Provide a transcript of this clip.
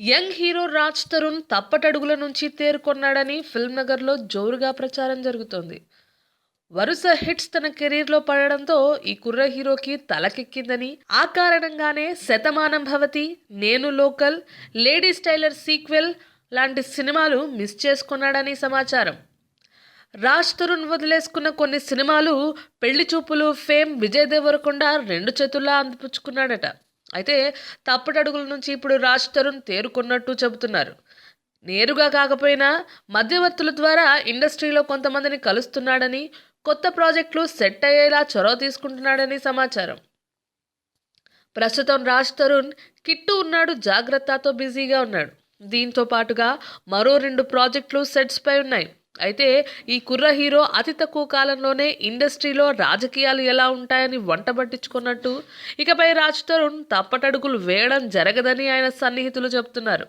Young hero Raj Tarun తప్పటడుగుల నుంచి తేరుకొన్నాడని ఫిల్మ్ నగర్లో జోరుగా ప్రచారం జరుగుతోంది. వరుస హిట్స్ తన కెరీర్లో పడడంతో ఈ కుర్ర హీరోకి తలకెక్కిందని ఆ కారణంగానే శతమానం భవతి నేను లోకల్ లేడీస్ టైలర్ సీక్వెల్ లాంటి సినిమాలు మిస్ చేసుకున్నాడని సమాచారం. రాజ్ తరుణ్ వదిలేసుకున్న కొన్ని సినిమాలు పెళ్ళి చూపులు ఫేమ్ విజయ్ దేవరకొండ రెండు చేతుల్లా అందిపుచ్చుకున్నాడట. అయితే తప్పటడుగుల నుంచి ఇప్పుడు రాజ్ తరుణ్ తేరుకున్నట్టు చెబుతున్నారు. నేరుగా కాకపోయినా మధ్యవర్తుల ద్వారా ఇండస్ట్రీలో కొంతమందిని కలుస్తున్నాడని కొత్త ప్రాజెక్టులు సెట్ అయ్యేలా చొరవ తీసుకుంటున్నాడని సమాచారం. ప్రస్తుతం రాజ్ తరుణ్ కిట్టు ఉన్నాడు జాగ్రత్తతో బిజీగా ఉన్నాడు. దీంతో పాటుగా మరో రెండు ప్రాజెక్టులు సెట్స్ పై ఉన్నాయి. అయితే ఈ కుర్ర హీరో అతి తక్కువ కాలంలోనే ఇండస్ట్రీలో రాజకీయాలు ఎలా ఉంటాయని వంట పట్టించుకున్నట్టు. ఇకపై రాజ్ తరుణ్ తప్పటడుగులు వేయడం జరగదని ఆయన సన్నిహితులు చెబుతున్నారు